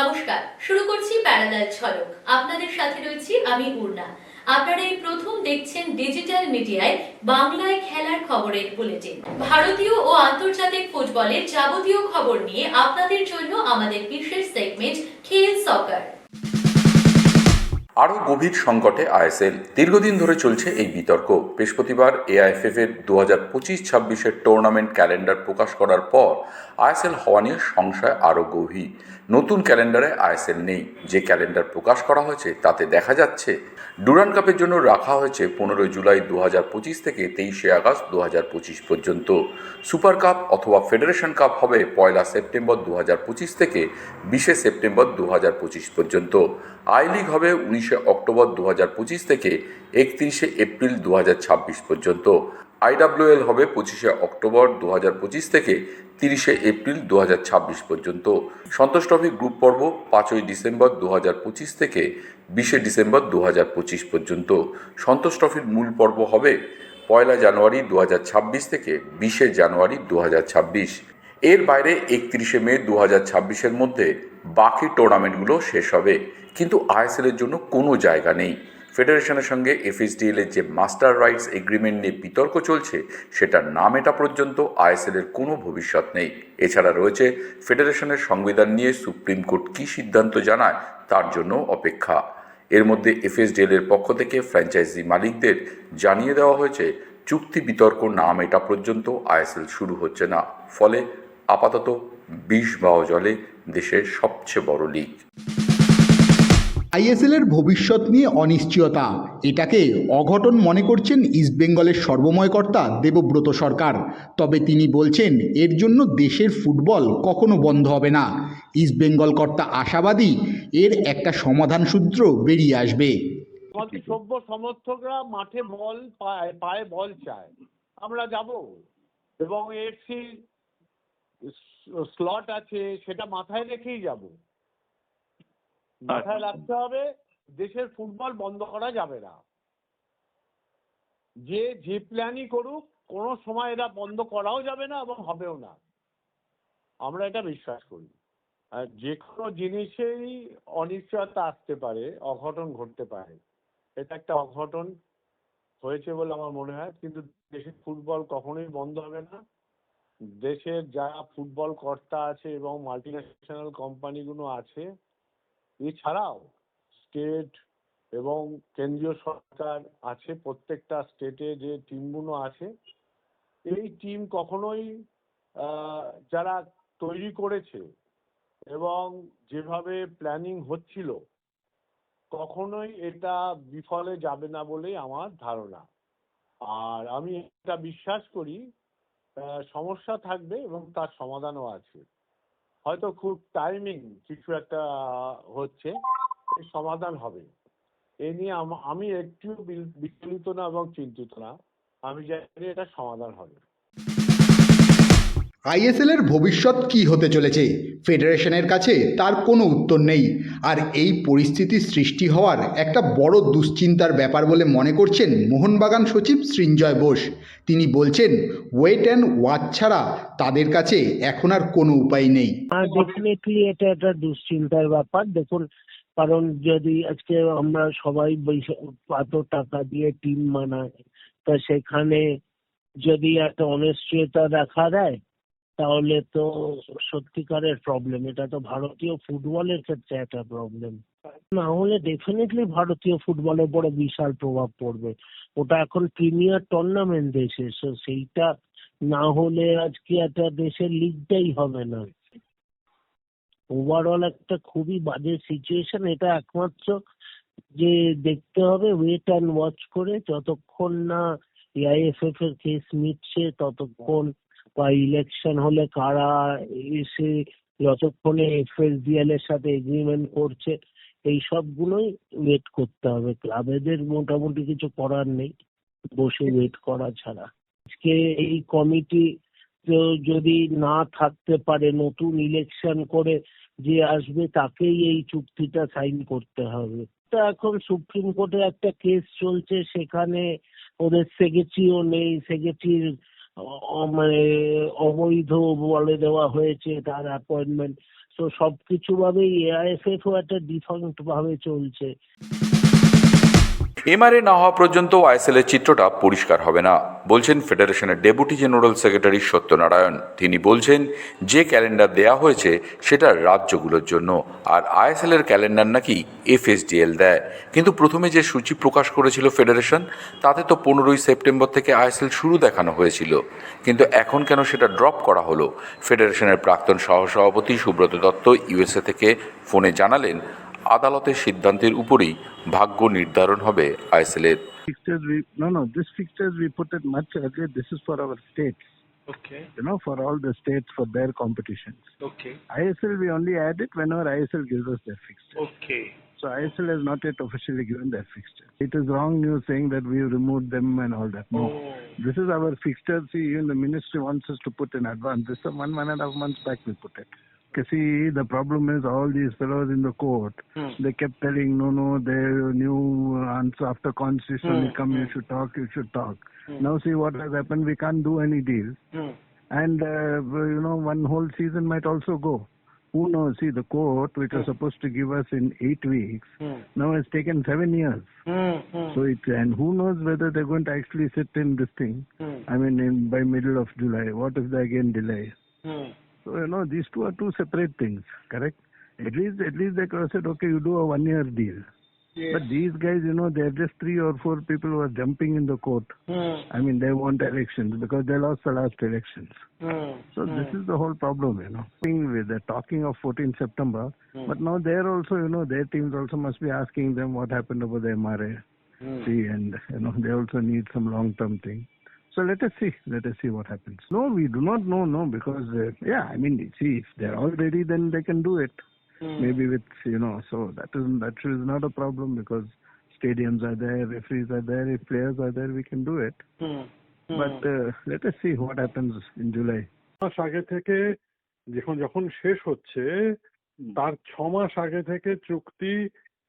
নমস্কার, শুরু করছি প্যারালাল ঝলক আপনাদের সাথে রয়েছি আমি পূর্ণা আপনারা এই প্রথম দেখছেন ডিজিটাল মিডিয়ায় বাংলায় খেলার খবরের বুলেটিন। ভারতীয় ও আন্তর্জাতিক ফুটবলের যাবতীয় খবর নিয়ে আপনাদের জন্য আমাদের বিশেষ সেগমেন্ট খেল সকার আরও গভীর সংকটে আইএসএল দীর্ঘদিন ধরে চলছে এই বিতর্ক। বৃহস্পতিবার এআইএফএফ এর দু হাজার পঁচিশ ছাব্বিশের টুর্নামেন্ট ক্যালেন্ডার প্রকাশ করার পর আইএসএল হওয়া নিয়ে সংশয় আরও গভীর। নতুন ক্যালেন্ডারে আইএসএল নেই। যে ক্যালেন্ডার প্রকাশ করা হয়েছে, তাতে দেখা যাচ্ছে ডুরান কাপের জন্য রাখা হয়েছে পনেরোই জুলাই দু পঁচিশ থেকে তেইশে আগস্ট দু পঁচিশ পর্যন্ত। সুপার কাপ অথবা ফেডারেশন কাপ হবে পয়লা সেপ্টেম্বর দু পঁচিশ থেকে বিশে সেপ্টেম্বর দু পঁচিশ পর্যন্ত। আই লিগ হবে উনিশে অক্টোবর দু পঁচিশ থেকে একত্রিশে এপ্রিল দু হাজার ছাব্বিশ পর্যন্ত। আইডাব্লিউএল হবে পঁচিশে অক্টোবর দু পঁচিশ থেকে তিরিশে এপ্রিল দু ছাব্বিশ পর্যন্ত। সন্তোষ ট্রফি গ্রুপ পর্ব পাঁচই ডিসেম্বর দু পঁচিশ থেকে বিশে ডিসেম্বর দু পঁচিশ পর্যন্ত। সন্তোষ ট্রফির মূল পর্ব হবে পয়লা জানুয়ারি দু ছাব্বিশ থেকে বিশে জানুয়ারি দু ছাব্বিশ। এর বাইরে একত্রিশে মে দু হাজার ছাব্বিশের মধ্যে বাকি টুর্নামেন্টগুলো শেষ হবে। কিন্তু আইএসএলের জন্য কোনো জায়গা নেই। ফেডারেশনের সঙ্গে এফএসডিএল এর যে মাস্টার রাইটস এগ্রিমেন্ট নিয়ে বিতর্ক চলছে সেটা না মেটা পর্যন্ত আইএসএল এর কোনো ভবিষ্যৎ নেই। এছাড়া রয়েছে ফেডারেশনের সংবিধান নিয়ে সুপ্রিম কোর্ট কী সিদ্ধান্ত জানায়, তার জন্য অপেক্ষা। এর মধ্যে এফএসডিএল এর পক্ষ থেকে ফ্র্যাঞ্চাইজি মালিকদের জানিয়ে দেওয়া হয়েছে, চুক্তি বিতর্ক না মেটা পর্যন্ত আইএসএল শুরু হচ্ছে না। ফলে আপাতত বিষ বাও জলে দেশের সবচেয়ে বড় লিগ আইএসএল এর ভবিষ্যৎ নিয়ে অনিশ্চয়তা। এটাকে অঘটন মনে করছেন ইস্টবেঙ্গলের সর্বময় কর্তা দেবব্রত সরকার। তবে তিনি বলছেন, এর জন্য দেশের ফুটবল কখনো বন্ধ হবে না। ইস্টবেঙ্গল কর্তা আশাবাদী, এর একটা সমাধান সূত্র বেরিয়ে আসবে। সভ্য সমর্থকরা মাঠে বল পায়, পায়ে বল চায়। আমরা যাব। এবং এফসি স্লট আছে, সেটা মাথায় রেখেই যাব। মাথায় রাখতে হবে দেশের ফুটবল বন্ধ করা যাবে না। যে যে প্ল্যানই করুক কোনো সময় এরা বন্ধ করাও যাবে না এবং হবেও না। আমরা এটা বিশ্বাস করি। আর যে কোনো জিনিসেরই অনিশ্চয়তা আসতে পারে অঘটন ঘটতে পারে। এটা একটা অঘটন হয়েছে বলে আমার মনে হয় কিন্তু দেশের ফুটবল কখনোই বন্ধ হবে না। দেশের যারা ফুটবল কর্তা আছে এবং মাল্টি ন্যাশনাল কোম্পানিগুলো আছে এছাড়াও স্টেট এবং কেন্দ্রীয় সরকার আছে, প্রত্যেকটা স্টেটে যে টিমগুলো আছে, এই টিম কখনোই যারা তৈরি করেছে এবং যেভাবে প্ল্যানিং হচ্ছিল, কখনোই এটা বিফলে যাবে না বলেই আমার ধারণা। আর আমি এটা বিশ্বাস করি সমস্যা থাকবে এবং তার সমাধানও আছে। হয়তো খুব টাইমিং কিছু একটা হচ্ছে সমাধান হবে। এ নিয়ে আমি একটু বিচলিত না এবং চিন্তিত না। আমি জানি এটা সমাধান হবে। আইএসএল এর ভবিষ্যৎ কি হতে চলেছে? ফেডারেশনের কাছে তার কোনো উত্তর নেই। আর এই পরিস্থিতি সৃষ্টি হওয়ার একটা বড় দুশ্চিন্তার ব্যাপার বলে মনে করছেন মোহনবাগান সচিব সৃঞ্জয় বোস। তিনি বলছেন ওয়েট অ্যান্ড ওয়াচ ছাড়া তাদের কাছে এখন আর কোনো উপায় নেই। এটা একটা দুশ্চিন্তার ব্যাপার। দেখুন, কারণ যদি আজকে আমরা সবাই এত টাকা দিয়ে টিম বানাই, তা সেখানে যদি একটা অনিশ্চয়তা দেখা দেয় তাহলে তো সত্যিকারের প্রবলেম এটা তো ভারতীয় ফুটবলের ক্ষেত্রে একটা প্রবলেম না হলে ডেফিনেটলি ভারতীয় ফুটবলের উপরে বিশাল প্রভাব পড়বে। ওটা এখন প্রিমিয়ার টুর্নামেন্ট দেশে সেইটা না হলে আজকে একটা দেশের লিগটাই হবে না। ওভারঅল একটা খুবই বাজে সিচুয়েশন এটা একমাত্র যে দেখতে হবে ওয়েট অ্যান্ড ওয়াচ করে। যতক্ষণ না এআইএফএফ এর কেস মিটছে, ততক্ষণ বা ইলেকশন হলে কারা এসে যতক্ষণে এফএসডিএল এর সাথে এগ্রিমেন্ট করছে, এই সবগুলোই ওয়েট করতে হবে। ক্লাবেদের মোটামুটি কিছু করার নেই, বসে ওয়েট করা ছাড়া। আজকে এই কমিটি যদি না থাকতে পারে, নতুন ইলেকশন করে যে আসবে, তাকেই এই চুক্তিটা সাইন করতে হবে। তা এখন সুপ্রিম কোর্টে একটা কেস চলছে, সেখানে ওদের সেক্রেটারিও নেই সেক্রেটারির মানে অবৈধ বলে দেওয়া হয়েছে, তার অ্যাপয়েন্টমেন্ট তো সবকিছু ভাবেই এআইএফএফ ও একটা ডিফারেন্ট ভাবে চলছে। এমআরএ না হওয়া পর্যন্ত আইএসএল এর চিত্রটা পরিষ্কার হবে না, বলছেন ফেডারেশনের ডেপুটি জেনারেল সেক্রেটারি সত্যনারায়ণ। তিনি বলছেন, যে ক্যালেন্ডার দেয়া হয়েছে, সেটা রাজ্যগুলোর জন্য। আর আইএসএল এর ক্যালেন্ডার নাকি এফএসডিএল দেয়। কিন্তু প্রথমে যে সূচি প্রকাশ করেছিল ফেডারেশন, তাতে তো পনেরোই সেপ্টেম্বর থেকে আইএসএল শুরু দেখানো হয়েছিল। কিন্তু এখন কেন সেটা ড্রপ করা হলো? ফেডারেশনের প্রাক্তন সহসভাপতি সুব্রত দত্ত ইউএসএ থেকে ফোনে জানালেন আদালতের সিদ্ধান্তের উপরেই ভাগ্য নির্ধারণ হবে আইএসএল এর fixtures we no no this fixtures we put it much earlier this is for our states Okay, you know for all the states for their competitions okay, isl we only add it whenever isl gives us their fixture okay. so isl has not yet officially given their fixture it is wrong news saying that we removed them and all that no Oh. this is our fixture see even the ministry wants us to put in advance this is one one and a half months back we put it Okay, see, the problem is all these fellows in the court, Hmm. they kept telling, no, no, their new answer after constitution Hmm, come, you hmm. should talk, you should talk. Hmm. Now see what has happened, we can't do any deal. Hmm. And, uh, you know, one whole season might also go. Who knows? See, the court, which was supposed to give us in eight weeks, now has taken seven years. So it, and who knows whether they're going to actually sit in this thing. I mean, in, by middle of July. What if they again delay? So you know, these two are two separate things, correct? At least, at least they could have said, okay, you do a one-year deal. Yes. But these guys, you know, they're just three or four people who are jumping in the court. Hmm. I mean, they want elections because they lost the last elections. Hmm. So this is the whole problem, you know. With They're talking of 14 September, Hmm. but now they're also, you know, their teams also must be asking them what happened over the MRA. Hmm. See, and you know, they also need some long-term thing. So let us see. Let us see what happens. No, we do not know. No, because uh, yeah, I mean, see, if they're all ready, then they can do it. Hmm. Maybe with you know, so that is that is not a problem because stadiums are there, referees are there. If players are there, we can do it. Hmm. Hmm. But uh, let us see what happens in July. মাস আগে থেকে যখন যখন শেষ হচ্ছে তার ছ মাস আগে থেকে চুক্তি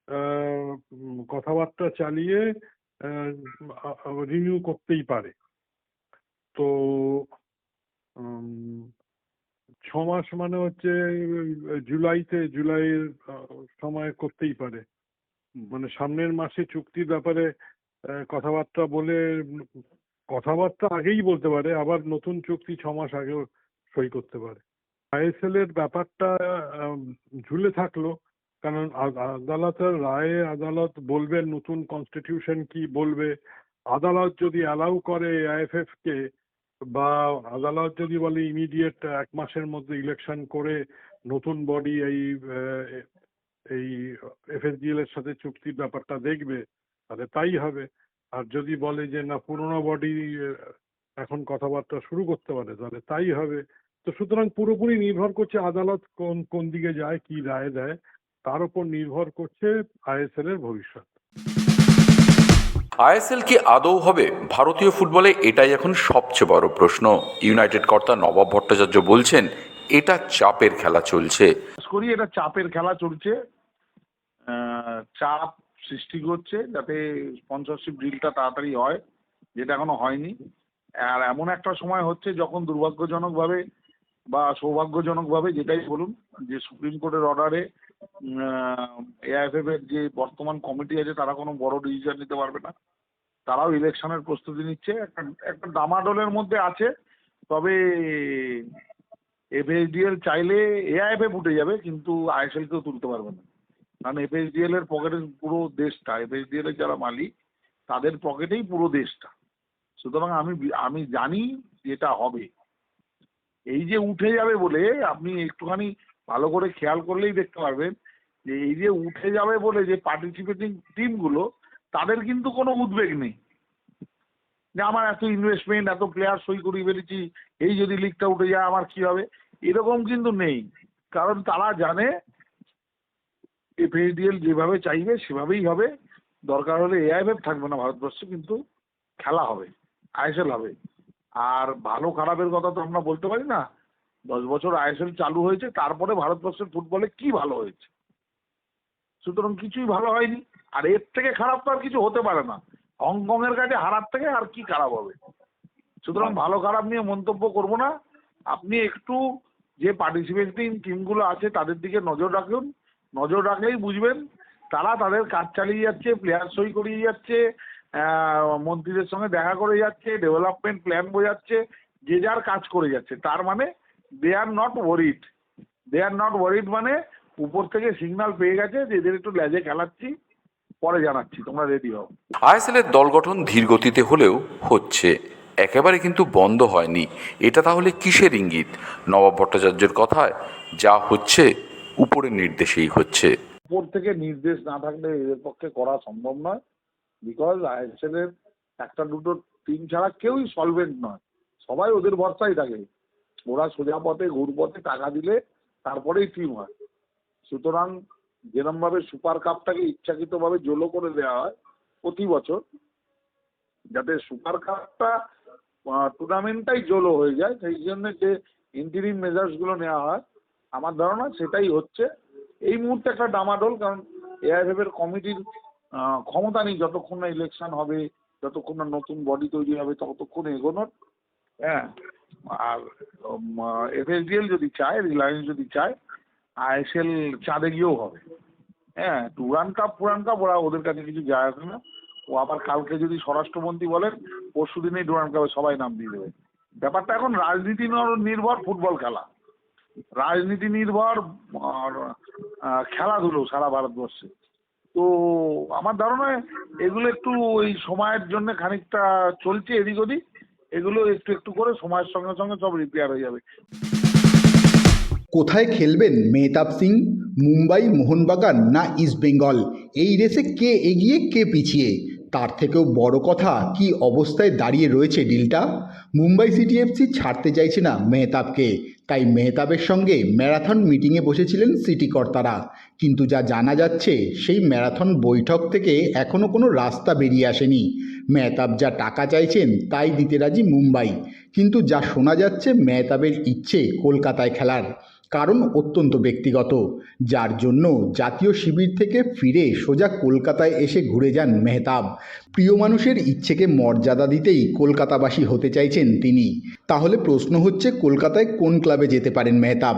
আহ, কথাবার্তা চালিয়ে রিনিউ করতেই পারে তো ছ মাস মানে হচ্ছে জুলাইতে, জুলাইয়ের সময় করতেই পারে। মানে সামনের মাসে চুক্তির ব্যাপারে কথাবার্তা বলে, কথাবার্তা আগেই বলতে পারে, আবার নতুন চুক্তি ছ মাস আগেও সই করতে পারে। আইএসএল এর ব্যাপারটা ঝুলে থাকল, কারণ আদালতের রায়ে আদালত বলবে নতুন কনস্টিটিউশন কি বলবে। আদালত যদি অ্যালাউ করে আইএফএফ কে বা আদালত যদি বলে ইমিডিয়েট এক মাসের মধ্যে ইলেকশন করে নতুন বডি এই এই এফএসডিএল এর সাথে চুক্তির ব্যাপারটা দেখবে, তাহলে তাই হবে। আর যদি বলে যে না, পুরোনো বডি এখন কথাবার্তা শুরু করতে পারে, তাহলে তাই হবে। তো সুতরাং পুরোপুরি নির্ভর করছে আদালত কোন কোন দিকে যায়, কি রায় দেয়, তার উপর নির্ভর করছে আইএসএল এর ভবিষ্যৎ। আইএসএল কি আদৌ হবে? ভারতীয় ফুটবলে এটাই এখন সবচেয়ে বড় প্রশ্ন। ইউনাইটেড কর্তা নবাব ভট্টাচার্য বলছেন, এটা চাপের খেলা চলছে। করি এটা চাপের খেলা চলছে। চাপ সৃষ্টি করছে যাতে স্পন্সরশিপ ডিলটা তাড়াতাড়ি হয়, যেটা এখনও হয়নি। আর এমন একটা সময় হচ্ছে যখন দুর্ভাগ্যজনকভাবে বা সৌভাগ্যজনকভাবে যেটাই বলুন, যে সুপ্রিম কোর্টের অর্ডারে এআইএফএফ এর যে বর্তমান কমিটি আছে, তারা কোনো বড় ডিসিশন নিতে পারবে না। তারাও ইলেকশনের প্রস্তুতি নিচ্ছে। একটা একটা ডামাডোলের মধ্যে আছে, তবে এফএসডিএল চাইলে এআইএফএফ উঠে যাবে, কিন্তু আইএসএল কেও তুলতে পারবে না। কারণ এফএসডিএল এর পকেটে পুরো দেশটা এফএসডিএল এর যারা মালিক, তাদের পকেটেই পুরো দেশটা। সুতরাং আমি আমি জানি যেটা হবে। এই যে উঠে যাবে বলে আপনি একটুখানি ভালো করে খেয়াল করলেই দেখতে পারবেন যে এই যে উঠে যাবে বলে যে পার্টিসিপেটিং টিমগুলো তাদের কিন্তু কোনো উদ্বেগ নেই। যে আমার এত ইনভেস্টমেন্ট এত প্লেয়ার সই করিয়ে ফেলেছি এই যদি লিগটা উঠে যায়, আমার কি হবে? এরকম কিন্তু নেই। কারণ তারা জানে এফএডিএল যেভাবে চাইবে, সেভাবেই হবে। দরকার হলে এআইএফএফ থাকবে না ভারতবর্ষে, কিন্তু খেলা হবে আইএসএল হবে। আর ভালো খারাপের কথা তো আমরা বলতে পারি না। দশ বছর আইএসএল চালু হয়েছে, তারপরে ভারতবর্ষের ফুটবলে কি ভালো হয়েছে? সুতরাং কিছুই ভালো হয়নি। আর এর থেকে খারাপ তো আর কিছু হতে পারে না। হংকং এর কাছে হারার থেকে আর কি খারাপ হবে? সুতরাং ভালো খারাপ নিয়ে মন্তব্য করব না। আপনি একটু যে পার্টিসিপেটিং টিমগুলো আছে তাদের দিকে নজর রাখুন। নজর রাখলেই বুঝবেন তারা তাদের কাজ চালিয়ে যাচ্ছে প্লেয়ার সই করিয়ে যাচ্ছে মন্ত্রীদের সঙ্গে দেখা করে যাচ্ছে ডেভেলপমেন্ট প্ল্যান বোঝাচ্ছে যে যার কাজ করে যাচ্ছে। তার মানে they are not worried they are not worried মানে উপর থেকে সিগন্যাল পেয়ে গেছে যে এদের একটু লেজে খেলাচ্ছি। পরে জানাচ্ছি তোমরা রেডি হও। আইএসএল এর দল গঠন ধীর গতিতে হলেও হচ্ছে। একেবারে কিন্তু বন্ধ হয়নি। এটা তাহলে কিসের ইঙ্গিত? নবাব ভট্টাচার্যের কথায় যা হচ্ছে উপরের নির্দেশেই হচ্ছে। উপর থেকে নির্দেশ না থাকলে এদের পক্ষে করা সম্ভব নয় বিকজ আইএসএল এর একটা দুটো টিম ছাড়া কেউই সলভেন্ট নয়। সবাই ওদের ভরসাই থাকে। ওরা সোজা পথে ঘুর পথে টাকা দিলে তারপরেই টিম হয়। সুতরাং যেরম ভাবে সুপার কাপটাকে ইচ্ছাকৃতভাবে জোলো করে দেওয়া হয় প্রতি বছর, যাতে সুপার কাপটা টুর্নামেন্টটাই জোলো হয়ে যায়, সেই জন্য যে ইন্টারিম মেজার্সগুলো নেওয়া হয়, আমার ধারণা সেটাই হচ্ছে। এই মুহূর্তে একটা ডামাডোল, কারণ এআইএফ এর কমিটির ক্ষমতা নেই, যতক্ষণ না ইলেকশন হবে, যতক্ষণ না নতুন বডি তৈরি হবে, ততক্ষণ এগোনোর। হ্যাঁ আর এফএসডিএল যদি চায় রিলায়েন্স যদি চায় আইএসএল চাঁদে গিয়েও হবে। হ্যাঁ টুরান কাপ, পুরান কাপ, ওরা ওদের কাছে কিছু যায় আসে না। ও আবার কালকে যদি স্বরাষ্ট্রমন্ত্রী বলেন, পরশু দিনেই ডুরান কাপে সবাই নাম দিয়ে দেবে। ব্যাপারটা এখন রাজনীতি নর- নির্ভর ফুটবল খেলা। রাজনীতি নির্ভর খেলাধুলো সারা ভারতবর্ষে। তো আমার ধারণা এগুলো একটু ওই সময়ের জন্য খানিকটা চলছে এদিক ওদিক। এগুলো একটু একটু করে সময়ের সঙ্গে সঙ্গে সব রিপেয়ার হয়ে যাবে। কোথায় খেলবেন? মেহতাব সিং, মুম্বাই, মোহনবাগান না ইস্টবেঙ্গল এই রেসে কে এগিয়ে কে পিছিয়ে? তার থেকেও বড় কথা, কি অবস্থায় দাঁড়িয়ে রয়েছে ডিলটা? মুম্বাই সিটি এফসি ছাড়তে চাইছে না মেহতাবকে। তাই মেহতাবের সঙ্গে ম্যারাথন মিটিংয়ে বসেছিলেন সিটি কর্তারা। কিন্তু যা জানা যাচ্ছে, সেই ম্যারাথন বৈঠক থেকে এখনও কোনো রাস্তা বেরিয়ে আসেনি। মেহতাব যা টাকা চাইছেন, তাই দিতে রাজি মুম্বাই। কিন্তু যা শোনা যাচ্ছে, মেহতাবের ইচ্ছে কলকাতায় খেলার। কারণ অত্যন্ত ব্যক্তিগত, যার জন্য জাতীয় শিবির থেকে ফিরে সোজা কলকাতায় এসে ঘুরে যান মেহতাব। প্রিয় মানুষের ইচ্ছেকে মর্যাদা দিতেই কলকাতাবাসী হতে চাইছেন তিনি। তাহলে প্রশ্ন হচ্ছে, কলকাতায় কোন ক্লাবে যেতে পারেন মেহতাব?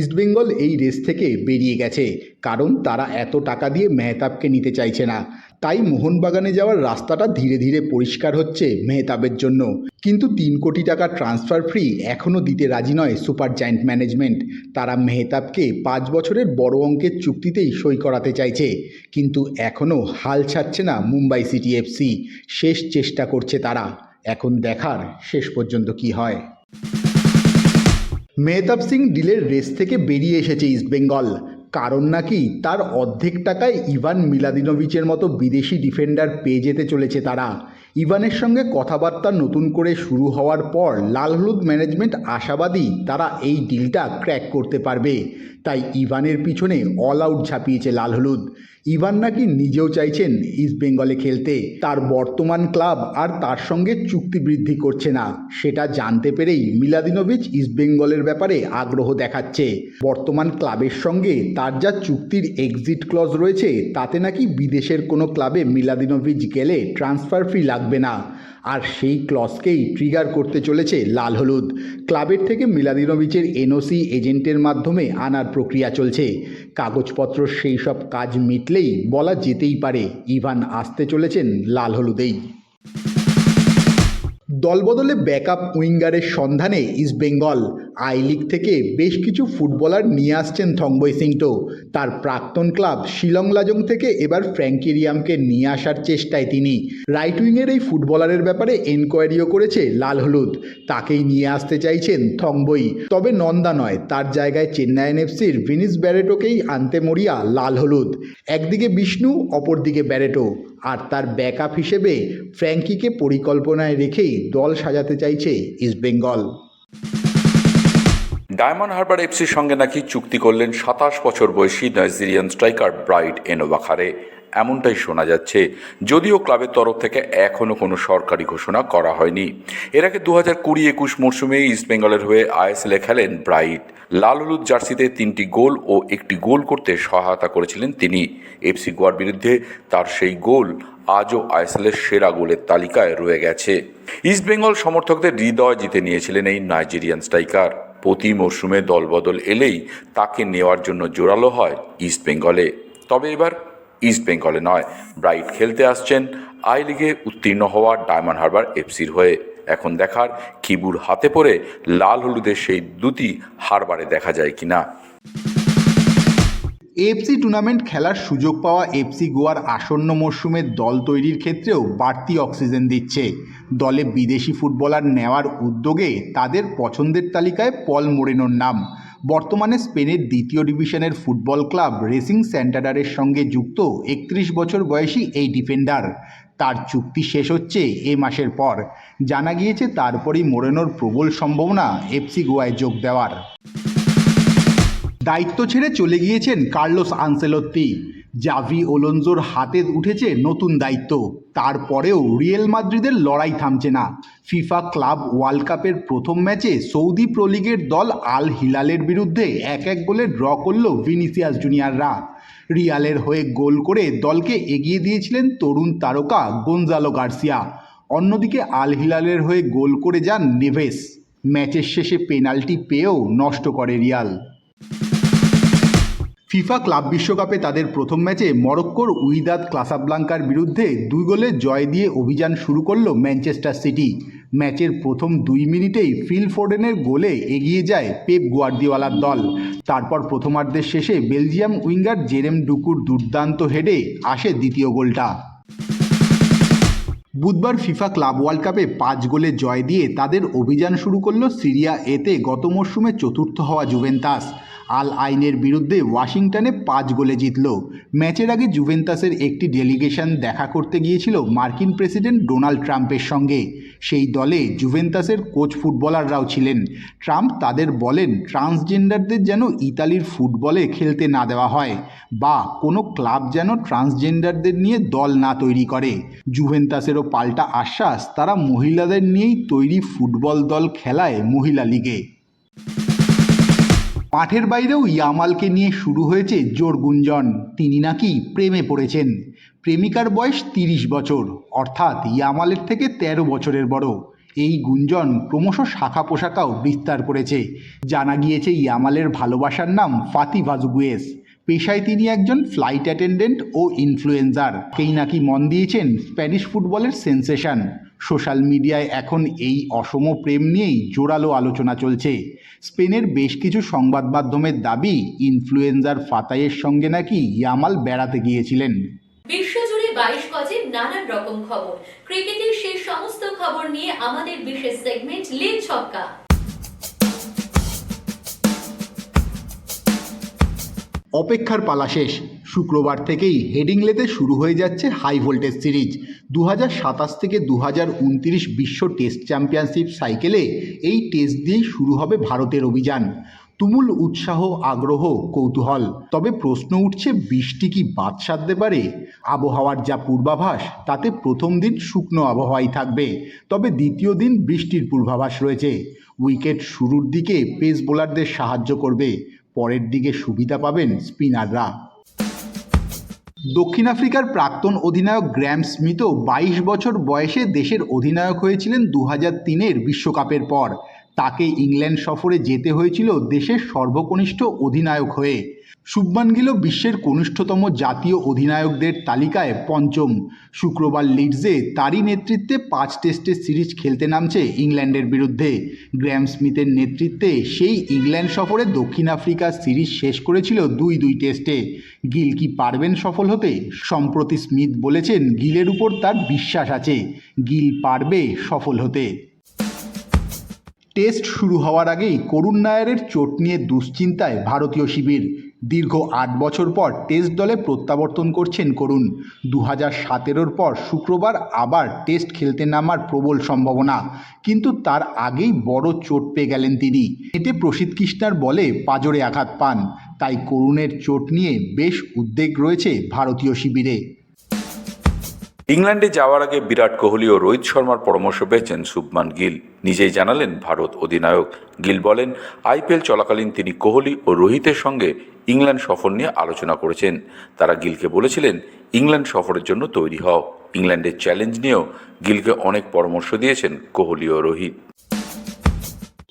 ইস্টবেঙ্গল এই রেস থেকে বেরিয়ে গেছে, কারণ তারা এত টাকা দিয়ে মেহতাবকে নিতে চাইছে না। তাই মোহনবাগানে যাওয়ার রাস্তাটা ধীরে ধীরে পরিষ্কার হচ্ছে মেহতাবের জন্য। কিন্তু তিন কোটি টাকা ট্রান্সফার ফ্রি এখনও দিতে রাজি নয় সুপার জায়েন্ট ম্যানেজমেন্ট। তারা মেহতাবকে পাঁচ বছরের বড় অঙ্কের চুক্তিতেই সই করাতে চাইছে, কিন্তু এখনও হাল ছাড়ছে না মুম্বাই সিটি এফসি শেষ চেষ্টা করছে তারা। এখন দেখার শেষ পর্যন্ত কি হয়। মেহতাব সিং ডিলের রেস থেকে বেরিয়ে এসেছে ইস্টবেঙ্গল কারণ নাকি তার অর্ধেক টাকায় ইভান মিলাদিনোভিচের মতো বিদেশি ডিফেন্ডার পেয়ে যেতে চলেছে তারা। ইভানের সঙ্গে কথাবার্তা নতুন করে শুরু হওয়ার পর লাল হলুদ ম্যানেজমেন্ট আশাবাদী তারা এই ডিলটা ক্র্যাক করতে পারবে। তাই ইভানের পিছনে অল আউট ঝাঁপিয়েছে লাল হলুদ। ইভান নাকি নিজেও চাইছেন ইস্ট বেঙ্গলে খেলতে। তার বর্তমান ক্লাব আর তার সঙ্গে চুক্তি বৃদ্ধি করছে না। সেটা জানতে পেরেই মিলাদিনোভিচ ইস্ট বেঙ্গলের ব্যাপারে আগ্রহ দেখাচ্ছে। বর্তমান ক্লাবের সঙ্গে তার যা চুক্তির এক্সিট ক্লজ রয়েছে, তাতে নাকি বিদেশের কোনো ক্লাবে মিলাদিনোভিচ গেলে ট্রান্সফার ফি লাগবে না। আর সেই ক্লজকেই ট্রিগার করতে চলেছে লাল হলুদ। ক্লাবের থেকে মিলাদিনোভিচের এনওসি এজেন্টের মাধ্যমে আনার প্রক্রিয়া চলছে। কাগজপত্র সেই সব কাজ মিটলেই বলা যেতেই পারে, ইভান আসতে চলেছেন লাল হলুদেই। দলবদলে ব্যাকআপ উইঙ্গারের সন্ধানে ইস্টবেঙ্গল আই লিগ থেকে বেশ কিছু ফুটবলার নিয়ে আসছেন থংবই সিংটো। তার প্রাক্তন ক্লাব শিলং লাজং থেকে এবার ফ্র্যাঙ্কেরিয়ামকে নিয়ে আসার চেষ্টায় তিনি। রাইট উইংয়ের এই ফুটবলারের ব্যাপারে এনকোয়ারিও করেছে লাল হলুদ। তাকেই নিয়ে আসতে চাইছেন থংবই। তবে নন্দা নয়, তার জায়গায় চেন্নাইন এফসির ভিনিস ব্যারেটোকেই আনতে মরিয়া লাল হলুদ। একদিকে বিষ্ণু, অপরদিকে ব্যারেটো। আর তার ব্যাকআপ হিসেবে ফ্র্যাঙ্কিকে পরিকল্পনায় রেখেই দল সাজাতে চাইছে ইস্টবেঙ্গল। ডায়মন্ড হারবার এফসির সঙ্গে নাকি চুক্তি করলেন সাতাশ বছর বয়সী নাইজেরিয়ান স্ট্রাইকার ব্রাইট এনোবাখারে এমনটাই শোনা যাচ্ছে, যদিও ক্লাবের তরফ থেকে এখনও কোনো সরকারি ঘোষণা করা হয়নি। এর আগে দু হাজার কুড়ি একুশ মরশুমে ইস্টবেঙ্গলের হয়ে আইএসএলে খেলেন ব্রাইট। লাল হলুদ জার্সিতে তিনটি গোল ও একটি গোল করতে সহায়তা করেছিলেন তিনি। এফসি গোয়ার বিরুদ্ধে তার সেই গোল আজও আইএসএলের সেরা গোলের তালিকায় রয়ে গেছে। ইস্টবেঙ্গল সমর্থকদের হৃদয় জিতে নিয়েছিলেন এই নাইজেরিয়ান স্ট্রাইকার। প্রতি মরশুমে দলবদল এলেই তাকে নেওয়ার জন্য জোরালো হয় ইস্ট বেঙ্গলে। তবে এবার ইস্ট বেঙ্গলে নয়, ব্রাইট খেলতে আসছেন আই লিগে উত্তীর্ণ হওয়া ডায়মন্ড হারবার এফসির হয়ে। এখন দেখার কিবুর হাতে পড়ে লাল হলুদের সেই দুটি হারবারে দেখা যায় কিনা। এফসি টুর্নামেন্ট খেলার সুযোগ পাওয়া এফসি গোয়ার আসন্ন মরশুমের দল তৈরির ক্ষেত্রেও বাড়তি অক্সিজেন দিচ্ছে। দলে বিদেশি ফুটবলার নেওয়ার উদ্যোগে তাদের পছন্দের তালিকায় পল মোরেনোর নাম। বর্তমানে স্পেনের দ্বিতীয় ডিভিশনের ফুটবল ক্লাব রেসিং স্যান্টাডারের সঙ্গে যুক্ত একত্রিশ বছর বয়সী এই ডিফেন্ডার। তার চুক্তি শেষ হচ্ছে এ মাসের পর। জানা গিয়েছে, তারপরই মোরেনোর প্রবল সম্ভাবনা এফসি গোয়ায় যোগ দেওয়ার। দায়িত্ব ছেড়ে চলে গিয়েছেন কার্লোস আনসেলত্তি জাভি ওলনজোর হাতে উঠেছে নতুন দায়িত্ব। তারপরেও রিয়েল মাদ্রিদের লড়াই থামছে না। ফিফা ক্লাব ওয়ার্ল্ড কাপের প্রথম ম্যাচে সৌদি প্রলিগের দল আল হিলালের বিরুদ্ধে এক এক গোলে ড্র করল ভিনিসিয়াস জুনিয়ররা। রিয়ালের হয়ে গোল করে দলকে এগিয়ে দিয়েছিলেন তরুণ তারকা গঞ্জালো গার্সিয়া। অন্যদিকে আল হিলালের হয়ে গোল করে যান নেভেস। ম্যাচের শেষে পেনাল্টি পেয়েও নষ্ট করে রিয়াল। ফিফা ক্লাব বিশ্বকাপে তাদের প্রথম ম্যাচে মরক্কোর উইদাদ ক্লাসাবলাঙ্কার বিরুদ্ধে দুই গোলে জয় দিয়ে অভিযান শুরু করল ম্যানচেস্টার সিটি। ম্যাচের প্রথম দুই মিনিটেই ফিল ফোর্ডেনের গোলে এগিয়ে যায় পেপ গুয়ার্দিওয়ালার দল। তারপর প্রথমার্ধের শেষে বেলজিয়াম উইঙ্গার জেরেম ডুকুর দুর্দান্ত হেডে আসে দ্বিতীয় গোলটা। বুধবার ফিফা ক্লাব ওয়ার্ল্ড কাপে পাঁচ গোলে জয় দিয়ে তাদের অভিযান শুরু করল সিরিয়া এতে গত মরশুমে চতুর্থ হওয়া জুভেন্তাস আল আইনের বিরুদ্ধে ওয়াশিংটনে পাঁচ গোলে জিতল। ম্যাচের আগে জুভেন্তাসের একটি ডেলিগেশন দেখা করতে গিয়েছিল মার্কিন প্রেসিডেন্ট ডোনাল্ড ট্রাম্পের সঙ্গে। সেই দলে জুভেন্তাসের কোচ ফুটবলাররাও ছিলেন। ট্রাম্প তাদের বলেন, ট্রান্সজেন্ডারদের যেন ইতালির ফুটবলে খেলতে না দেওয়া হয় বা কোনো ক্লাব যেন ট্রান্সজেন্ডারদের নিয়ে দল না তৈরি করে। জুভেন্তাসেরও পাল্টা আশ্বাস, তারা মহিলাদের নিয়েই তৈরি ফুটবল দল খেলায় মহিলা লিগে। মাঠের বাইরেও ইয়ামালকে নিয়ে শুরু হয়েছে জোর গুঞ্জন। তিনি নাকি প্রেমে পড়েছেন। প্রেমিকার বয়স তিরিশ বছর, অর্থাৎ ইয়ামালের থেকে ১৩ বছরের বড়। এই গুঞ্জন ক্রমশ শাখা পোশাকাও বিস্তার করেছে। জানা গিয়েছে ইয়ামালের ভালোবাসার নাম ফাতি ভাজুগুয়েস পেশায় তিনি একজন ফ্লাইট অ্যাটেন্ডেন্ট ও ইনফ্লুয়েন্সার। কেই নাকি মন দিয়েছেন স্প্যানিশ ফুটবলের সেন্সেশন। সোশ্যাল মিডিয়ায় এখন এই অসম প্রেম নিয়েই জোরালো আলোচনা চলছে। স্পেনের বেশ কিছু সংবাদ মাধ্যমের দাবি ইনফ্লুয়েঞ্জার ফাতাইয়ের সঙ্গে নাকি ইয়ামাল বেড়াতে গিয়েছিলেন। বিশ্বজুড়ে বাইশ গজে নানান রকম খবর। ক্রিকেটের সেই সমস্ত খবর নিয়ে আমাদের বিশেষ সেগমেন্ট লিন ছক্কা। অপেক্ষার পালা শেষ। শুক্রবার থেকেই হেডিংলেতে শুরু হয়ে যাচ্ছে হাই ভোল্টেজ সিরিজ। দু সাতাশ থেকে দু বিশ্ব টেস্ট চ্যাম্পিয়নশিপ সাইকেলে এই টেস্ট দিয়েই শুরু হবে ভারতের অভিযান। তুমুল উৎসাহ, আগ্রহ, কৌতূহল। তবে প্রশ্ন উঠছে, বৃষ্টি কি বাদ সাধতে পারে? আবহাওয়ার যা পূর্বাভাস, তাতে প্রথম দিন শুকনো আবহাওয়াই থাকবে। তবে দ্বিতীয় দিন বৃষ্টির পূর্বাভাস রয়েছে। উইকেট শুরুর দিকে পেস বোলারদের সাহায্য করবে। পরের দিকে সুবিধা পাবেন স্পিনাররা। দক্ষিণ আফ্রিকার প্রাক্তন অধিনায়ক গ্র্যাম স্মিথও বাইশ বছর বয়সে দেশের অধিনায়ক হয়েছিলেন দু হাজার তিনের বিশ্বকাপের পর। তাকে ইংল্যান্ড সফরে যেতে হয়েছিল দেশের সর্বকনিষ্ঠ অধিনায়ক হয়ে। শুভমান গিলও বিশ্বের কনিষ্ঠতম জাতীয় অধিনায়কদের তালিকায় পঞ্চম। শুক্রবার লিডসে তারই নেতৃত্বে পাঁচ টেস্টের সিরিজ খেলতে নামছে ইংল্যান্ডের বিরুদ্ধে। গ্র্যাম স্মিথের নেতৃত্বে সেই ইংল্যান্ড সফরে দক্ষিণ আফ্রিকা সিরিজ শেষ করেছিল দুই দুই টেস্টে। গিল কি পারবেন সফল হতে? সম্প্রতি স্মিথ বলেছেন গিলের উপর তার বিশ্বাস আছে। গিল পারবে সফল হতে। টেস্ট শুরু হওয়ার আগেই করুণ নায়ারের চোট নিয়ে দুশ্চিন্তায় ভারতীয় শিবির। দীর্ঘ আট বছর পর টেস্ট দলে প্রত্যাবর্তন করছেন করুণ। দু হাজার সতেরোর পর শুক্রবার আবার টেস্ট খেলতে নামার প্রবল সম্ভাবনা। কিন্তু তার আগেই বড় চোট পেয়ে গেলেন তিনি। এতে প্রসিদ্ধ কৃষ্ণার বলে পাজরে আঘাত পান। তাই করুণের চোট নিয়ে বেশ উদ্বেগ রয়েছে ভারতীয় শিবিরে। ইংল্যান্ডে যাওয়ার আগে বিরাট কোহলি ও রোহিত শর্মার পরামর্শ পেয়েছেন শুভমান গিল। নিজেই জানালেন ভারত অধিনায়ক। গিল বলেন, আইপিএল চলাকালীন তিনি কোহলি ও রোহিতের সঙ্গে ইংল্যান্ড সফর নিয়ে আলোচনা করেছেন। তারা গিলকে বলেছিলেন, ইংল্যান্ড সফরের জন্য তৈরি হও। ইংল্যান্ডের চ্যালেঞ্জ নিয়েও গিলকে অনেক পরামর্শ দিয়েছেন কোহলি ও রোহিত।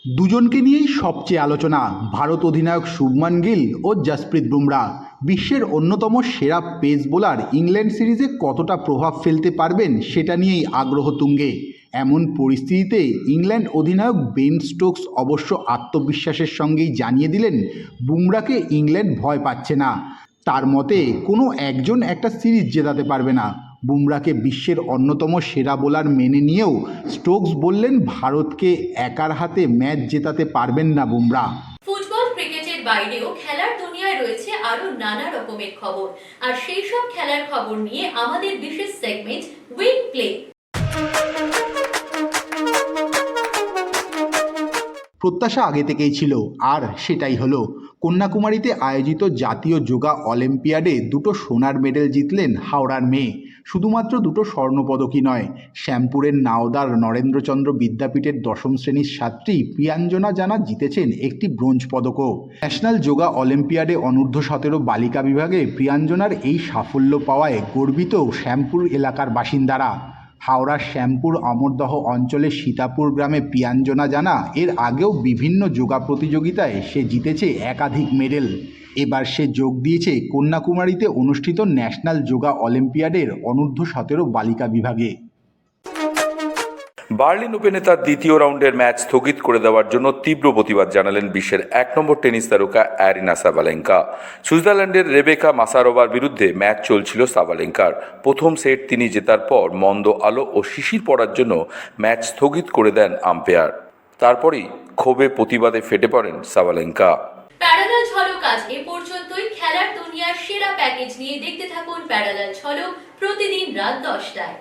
দুজনকে নিয়েই সবচেয়ে আলোচনা ভারত অধিনায়ক শুভমান গিল ও জসপ্রীত বুমরা। বিশ্বের অন্যতম সেরা পেস বোলার ইংল্যান্ড সিরিজে কতটা প্রভাব ফেলতে পারবেন সেটা নিয়েই আগ্রহ তুঙ্গে। এমন পরিস্থিতিতে ইংল্যান্ড অধিনায়ক বেন স্টোকস অবশ্য আত্মবিশ্বাসের সঙ্গেই জানিয়ে দিলেন, বুমরাকে ইংল্যান্ড ভয় পাচ্ছে না। তার মতে কোনো একজন একটা সিরিজ জেতাতে পারবে না। বুমরাকে বিশ্বের অন্যতম সেরা বোলার মেনে নিয়েও স্টোকস বললেন, ভারতকে একার হাতে ম্যাচ জেতাতে পারবেন না বুমরা ফুটবল, ক্রিকেটের বাইরেও খেলার দুনিয়ায় রয়েছে আরও নানা রকমের খবর। আর সেই সব খেলার খবর নিয়ে আমাদের বিশেষ সেগমেন্ট উইন প্লে প্রত্যাশা আগে থেকেই ছিল। আর সেটাই হলো, কন্যাকুমারীতে আয়োজিত জাতীয় যোগা অলিম্পিয়াডে দুটো সোনার মেডেল জিতলেন হাওড়ার মেয়ে। শুধুমাত্র দুটো স্বর্ণপদকই নয়, শ্যামপুরের নাওদার নরেন্দ্রচন্দ্র বিদ্যাপীঠের দশম শ্রেণির ছাত্রী প্রিয়াঞ্জনা জানা জিতেছেন একটি ব্রোঞ্জ পদকও। ন্যাশনাল যোগা অলিম্পিয়াডে অনূর্ধ্ব সতেরো বালিকা বিভাগে প্রিয়াঞ্জনার এই সাফল্য পাওয়ায় গর্বিত শ্যামপুর এলাকার বাসিন্দারা। হাওড়ার শ্যামপুর অমরদহ অঞ্চলের সীতাপুর গ্রামে পিয়াঞ্জনা জানা, এর আগেও বিভিন্ন যোগা প্রতিযোগিতায় সে জিতেছে একাধিক মেডেল। এবার সে যোগ দিয়েছে কন্যাকুমারীতে অনুষ্ঠিত ন্যাশনাল যোগা অলিম্পিয়াডের অনূর্ধ্ব সতেরো বালিকা বিভাগে। বার্লিন ওপেনে তার দ্বিতীয় রাউন্ডের ম্যাচ স্থগিত করে দেওয়ার জন্য তীব্র প্রতিবাদ জানালেন বিশ্বের এক নম্বর টেনিস তারকা অ্যারিনা সাবালেঙ্কা। সুইজারল্যান্ডের রেবেকা মাসারোভার বিরুদ্ধে ম্যাচ চলছিল সাবালেঙ্কার। প্রথম সেট তিনি জেতার পর মন্দ আলো ও শিশির পড়ার জন্য ম্যাচ স্থগিত করে দেন আম্পায়ার। তারপরেই ক্ষোভে প্রতিবাদে ফেটে পড়েন সাবালেঙ্কা। প্যারালাল ঝলক আজ এ পর্যন্তই। খেলার দুনিয়ার সেরা প্যাকেজ নিয়ে দেখতে থাকুন প্যারালাল ঝলক প্রতিদিন রাত দশটায়।